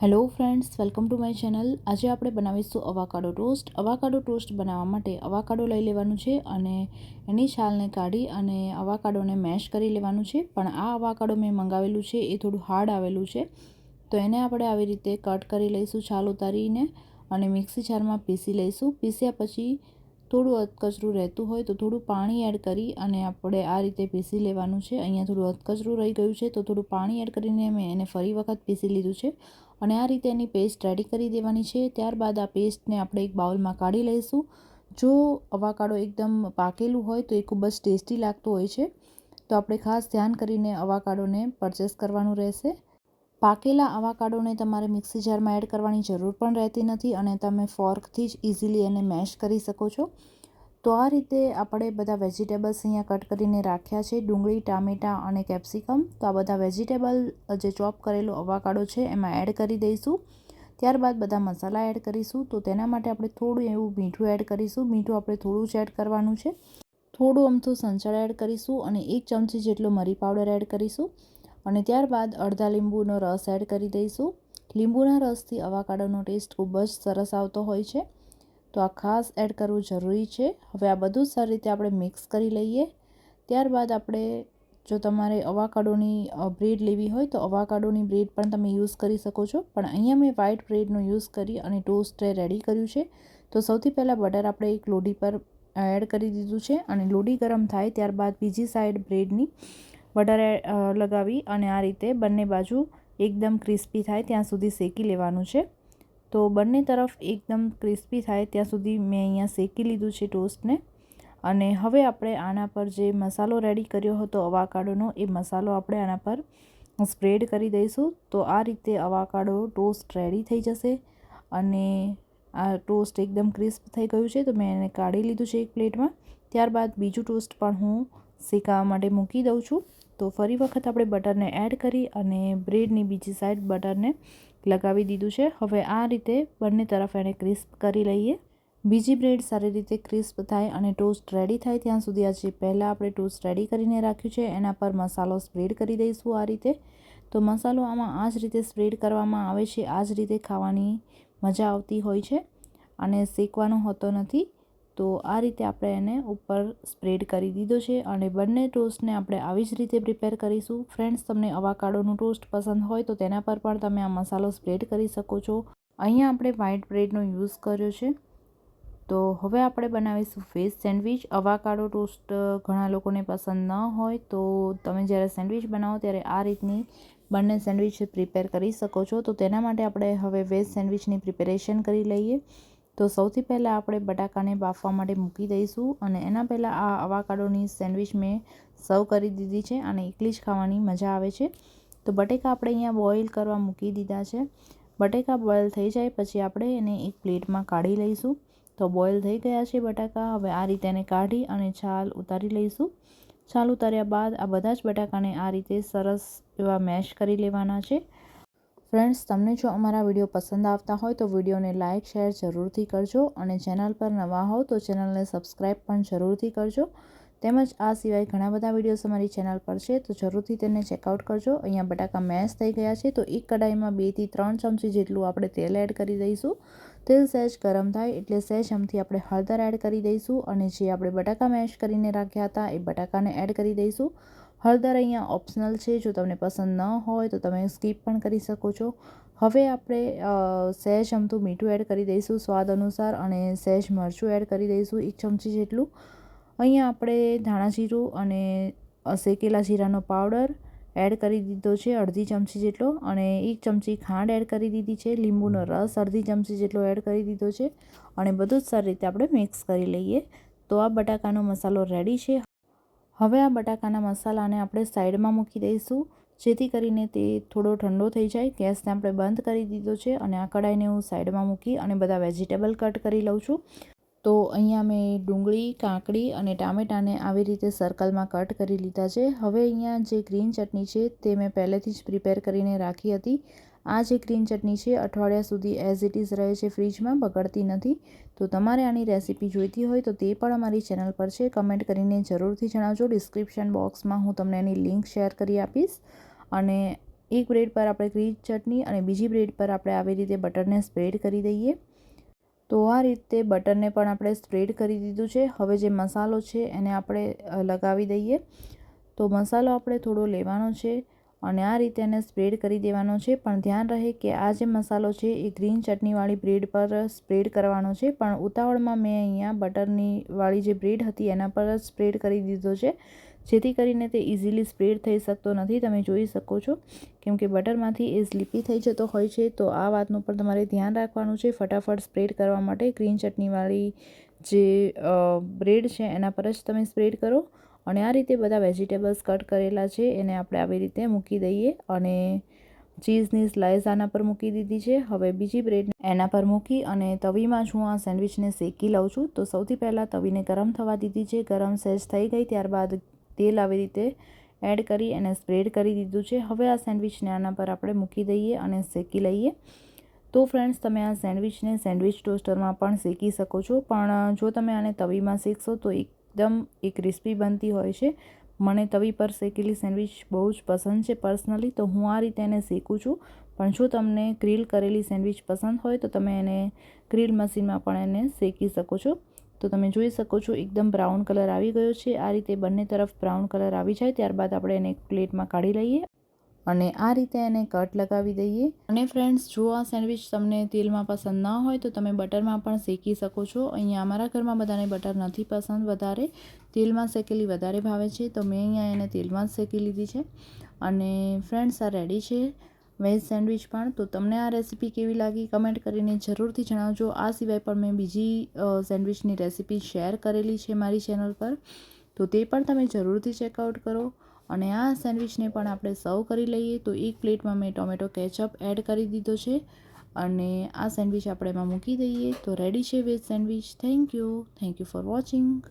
Hello friends welcome to my channel આજે આપણે બનાવીશું અવાકાડો ટોસ્ટ અવાકાડો ટોસ્ટ બનાવવા માટે અવાકાડો લઈ લેવાનું છે અને એની છાલને કાઢી અને અવાકાડોને મેશ કરી લેવાનું છે. પણ આ અવાકાડો મેં મંગાવેલું છે, એ થોડું હાર્ડ આવેલું છે. તો એને આપણે આવી રીતે કટ કરી લઈશું છાલ ઉતારીને અને મિક્સી જારમાં પીસી લઈશું. પીસ્યા પછી થોડું અધકચરું રહેતું હોય તો થોડું પાણી એડ કરી અને આપણે આ રીતે પીસી લેવાનું છે. અહીંયા થોડું અધકચરું રહી ગયું છે તો થોડું પાણી એડ કરીને મેં એને ફરી વખત પીસી લીધું છે. અને આ રીતે એની પેસ્ટ રેડી કરી દેવાની છે. ત્યારબાદ આ પેસ્ટને આપણે એક બાઉલમાં કાઢી લઈશું. જો અવાકાડો એકદમ પાકેલું હોય તો એ ખૂબ જ ટેસ્ટી લાગતું હોય છે. તો આપણે ખાસ ધ્યાન કરીને અવાકાડોને પરચેસ કરવાનું રહેશે. પાકેલા અવાકાડોને તમારે મિક્સી જારમાં એડ કરવાની જરૂર પણ રહેતી નથી અને તમે ફોર્કથી જ ઇઝીલી એને મેશ કરી શકો છો. તો આ રીતે આપણે બધા વેજીટેબલ્સ અહીંયા કટ કરીને રાખ્યા છે. ડુંગળી, ટામેટાં અને કેપ્સિકમ. તો આ બધા વેજીટેબલ જે ચોપ કરેલો અવાકાડો છે, એમાં એડ કરી દઈશું. ત્યારબાદ બધા મસાલા એડ કરીશું. તો તેના માટે આપણે થોડું એવું મીઠું એડ કરીશું. મીઠું આપણે થોડું જ એડ કરવાનું છે. થોડું અમથું સંચળ એડ કરીશું અને એક ચમચી જેટલો મરી પાવડર એડ કરીશું. અને ત્યારબાદ અડધા લીંબુનો રસ એડ કરી દઈશું. લીંબુના રસથી અવાકાડોનો ટેસ્ટ ખૂબ જ સરસ આવતો હોય છે. તો આ ખાસ એડ કરવું જરૂરી છે. હવે આ બધું સારી રીતે આપણે મિક્સ કરી લઈએ. ત્યારબાદ આપણે જો તમારે અવાકાડોની બ્રેડ લેવી હોય તો અવાકાડોની બ્રેડ પણ તમે યુઝ કરી શકો છો. પણ અહીંયા મેં વ્હાઇટ બ્રેડનો યુઝ કરી અને ટોસ્ટ રેડી કર્યું છે. તો સૌથી પહેલાં બટર આપણે એક લોડી પર એડ કરી દીધું છે અને લોડી ગરમ થાય ત્યારબાદ બીજી સાઈડ બ્રેડની બટર લગાવી અને આ રીતે બંને બાજુ એકદમ ક્રિસ્પી થાય ત્યાં સુધી શેકી લેવાનું છે. તો બંને તરફ એકદમ ક્રિસ્પી થાય ત્યાં સુધી મેં અહીંયા શેકી લીધું છે ટોસ્ટને. અને હવે આપણે આના પર જે મસાલો રેડી કર્યો હતો અવાકાડોનો, એ મસાલો આપણે આના પર સ્પ્રેડ કરી દઈશું. તો આ રીતે અવાકાડો ટોસ્ટ રેડી થઈ જશે અને આ ટોસ્ટ એકદમ ક્રિસ્પ થઈ ગયું છે. તો મેં એને કાઢી લીધું છે એક પ્લેટમાં. ત્યારબાદ બીજું ટોસ્ટ પણ હું શેકાવા માટે મૂકી દઉં છું. તો ફરી વખત આપણે બટરને એડ કરી અને બ્રેડની બીજી સાઈડ બટરને લગાવી દીધું છે. હવે આ રીતે બંને તરફ એને ક્રિસ્પ કરી લઈએ. બીજી બ્રેડ સારી રીતે ક્રિસ્પ થાય અને ટોસ્ટ રેડી થાય ત્યાં સુધી આજે પહેલાં આપણે ટોસ્ટ રેડી કરીને રાખ્યું છે. એના પર મસાલો સ્પ્રેડ કરી દઈશું આ રીતે. તો મસાલો આમાં આ જ રીતે સ્પ્રેડ કરવામાં આવે છે. આ જ રીતે ખાવાની મજા આવતી હોય છે અને શેકવાનો હોતો નથી. તો આ રીતે આપણે એને ઉપર સ્પ્રેડ કરી દીધો છે અને બંને ટોસ્ટને આપણે આવી જ રીતે પ્રિપેર કરીશું. ફ્રેન્ડ્સ તમને અવાકાડોનું ટોસ્ટ પસંદ હોય તો તેના પર પણ તમે આ મસાલો સ્પ્રેડ કરી શકો છો. અહીંયા આપણે વ્હાઇટ બ્રેડનો યુઝ કર્યો છે. તો હવે આપણે બનાવીશું ફેસ સેન્ડવિચ અવાકાડો ટોસ્ટ ઘણા લોકોને પસંદ ન હોય તો તમે જ્યારે સેન્ડવિચ બનાવો ત્યારે આ રીતની બંને સેન્ડવિચ પ્રિપેર કરી શકો છો. તો તેના માટે આપણે હવે વેજ સેન્ડવિચની પ્રિપેરેશન કરી લઈએ. તો સૌથી પહેલાં આપણે બટાકાને બાફવા માટે મૂકી દઈશું અને એના પહેલાં આ અવાકાડોની સેન્ડવિચ મેં સર્વ કરી દીધી છે અને એકલી જ ખાવાની મજા આવે છે. તો બટેકા આપણે અહીંયા બોઇલ કરવા મૂકી દીધા છે. બટેકા બોઇલ થઈ જાય પછી આપણે એને એક પ્લેટમાં કાઢી લઈશું. તો બોઇલ થઈ ગયા છે બટાકા, હવે આ રીતે એને કાઢી અને છાલ ઉતારી લઈશું. છાલ ઉતાર્યા બાદ આ બધા જ બટાકાને આ રીતે સરસ એવા મેશ કરી લેવાના છે. ફ્રેન્ડ્સ, તમને જો અમારા વીડિયો પસંદ આવતા હોય તો વિડીયોને લાઇક, શેર જરૂરથી કરજો અને ચેનલ પર નવા હોવ તો ચેનલને સબસ્ક્રાઈબ પણ જરૂરથી કરજો. તેમજ આ સિવાય ઘણા બધા વિડીયોઝ અમારી ચેનલ પર છે તો જરૂરથી તેને ચેકઆઉટ કરજો. અહીંયા બટાકા મેશ થઈ ગયા છે તો એક કડાઈમાં બેથી ત્રણ ચમચી જેટલું આપણે તેલ એડ કરી દઈશું. તેલ સહેજ ગરમ થાય એટલે સહેજ આમથી આપણે હળદર એડ કરી દઈશું અને જે આપણે બટાકા મેશ કરીને રાખ્યા હતા એ બટાકાને એડ કરી દઈશું. હળદર અહીંયા ઓપ્શનલ છે. જો તમને પસંદ ન હોય તો તમે સ્કીપ પણ કરી શકો છો. હવે આપણે સહેજ અમથું મીઠું એડ કરી દઈશું સ્વાદ અનુસાર અને સહેજ મરચું એડ કરી દઈશું એક ચમચી જેટલું. અહીંયા આપણે ધાણા જીરું અને શેકેલા જીરાનો પાવડર એડ કરી દીધો છે અડધી ચમચી જેટલો અને એક ચમચી ખાંડ એડ કરી દીધી છે. લીંબુનો રસ અડધી ચમચી જેટલો એડ કરી દીધો છે અને બધું જ સારી રીતે આપણે મિક્સ કરી લઈએ. તો આ બટાકાનો મસાલો રેડી છે. હવે આ બટાકાના મસાલાને આપણે સાઈડમાં મૂકી દઈશું, જેથી કરીને તે થોડો ઠંડો થઈ જાય. ગેસને આપણે બંધ કરી દીધો છે અને આ કડાઈને હું સાઈડમાં મૂકી અને બધા વેજીટેબલ કટ કરી લઉં છું. તો અહીંયા મેં ડુંગળી, કાકડી અને ટામેટાને આવી રીતે સર્કલમાં કટ કરી લીધા છે. હવે અહીંયા જે ગ્રીન ચટણી છે તે મેં પહેલેથી જ પ્રિપેર કરીને રાખી હતી. આ જે ગ્રીન ચટણી છે. અઠવાડિયા સુધી એઝ ઇટ ઇઝ રહે છે ફ્રીજમાં, બગડતી નથી. તો તમારે આની રેસીપી જોઈતી હોય તો તે પણ અમારી ચેનલ પર છે. કમેન્ટ કરીને જરૂરથી જણાવજો. ડિસ્ક્રિપ્શન બોક્સમાં હું તમને એની લિંક શેર કરી આપીશ. અને એક બ્રેડ પર આપણે ગ્રીન ચટણી અને બીજી બ્રેડ પર આપણે આવી રીતે બટરને સ્પ્રેડ કરી દઈએ. તો આ રીતે બટરને પણ આપણે સ્પ્રેડ કરી દીધું છે. હવે જે મસાલો છે એને આપણે લગાવી દઈએ. તો મસાલો આપણે થોડો લેવાનો છે. અને આ રીતે એને સ્પ્રેડ કરી દેવાનો છે. પણ ધ્યાન રહે કે આ જે મસાલો છે, એ ગ્રીન ચટણીવાળી બ્રેડ પર સ્પ્રેડ કરવાનો છે. પણ ઉતાવળમાં મેં અહીંયા બટરની વાળી જે બ્રેડ હતી, એના પર સ્પ્રેડ કરી દીધો છે. જેથી કરીને તે ઇઝીલી સ્પ્રેડ થઈ શકતો નથી. તમે જોઈ શકો છો, કેમ કે બટરમાંથી એ સ્લીપી થઈ જતો હોય છે. તો આ વાતનું પણ તમારે ધ્યાન રાખવાનું છે. ફટાફટ સ્પ્રેડ કરવા માટે ગ્રીન ચટણીવાળી જે બ્રેડ છે, એના પર જ તમે સ્પ્રેડ કરો. અને આ રીતે બધા વેજીટેબલ્સ કટ કરેલા છે, એને આપણે આવી રીતે મૂકી દઈએ અને ચીઝની સ્લાઇસ આના પર મૂકી દીધી છે. હવે બીજી બ્રેડ એના પર મૂકી અને તવીમાં જ હું આ સેન્ડવિચને શેકી લઉં છું. તો સૌથી પહેલાં તવીને ગરમ થવા દીધી છે. ગરમ સહેજ થઈ ગઈ, ત્યારબાદ તેલ આવી રીતે એડ કરી એને સ્પ્રેડ કરી દીધું છે. હવે આ સેન્ડવિચને આના પર આપણે મૂકી દઈએ અને શેકી લઈએ. તો ફ્રેન્ડ્સ, તમે આ સેન્ડવિચને સેન્ડવિચ ટોસ્ટરમાં પણ શેકી શકો છો. પણ જો તમે આને તવીમાં શેકશો તો એક એકદમ એ ક્રિસ્પી બનતી હોય છે. મને તવી પર શેકેલી સેન્ડવિચ બહુ જ પસંદ છે પર્સનલી, તો હું આ રીતે એને શેકું છું. પણ જો તમને ગ્રીલ કરેલી સેન્ડવિચ પસંદ હોય, તો તમે એને ગ્રીલ મશીનમાં પણ એને શેકી શકો છો. તો તમે જોઈ શકો છો એકદમ બ્રાઉન કલર આવી ગયો છે. આ રીતે બંને તરફ બ્રાઉન કલર આવી જાય, ત્યારબાદ આપણે એને એક પ્લેટમાં કાઢી લઈએ. અને આ રીતે એને કટ લગાવી દઈએ. અને ફ્રેન્ડ્સ જો આ સેન્ડવિચ તમને તેલમાં પસંદ ના હોય તો તમે બટરમાં પણ શેકી શકો છો. અહીંયા અમારા ઘરમાં બધાને બટર નથી પસંદ વધારે. તેલમાં શેકેલી વધારે ભાવે છે. તો મેં અહીંયા એને તેલમાં જ શેકી લીધી છે. અને ફ્રેન્ડ્સ આ રેડી છે વેજ સેન્ડવિચ પણ. તો તમને આ રેસીપી કેવી લાગી કમેન્ટ કરીને જરૂરથી જણાવજો. આ સિવાય પણ મેં બીજી સેન્ડવિચની રેસીપી શેર કરેલી છે મારી ચેનલ પર. તો તે પણ તમે જરૂરથી ચેકઆઉટ કરો. અને આ સેન્ડવિચને પણ આપણે સર્વ કરી લઈએ, તો એક પ્લેટમાં મેં ટોમેટો કેચઅપ એડ કરી દીધો છે. અને આ સેન્ડવિચ આપણે એમાં મૂકી દઈએ. તો રેડી છે veg sandwich. Thank you. Thank you for watching.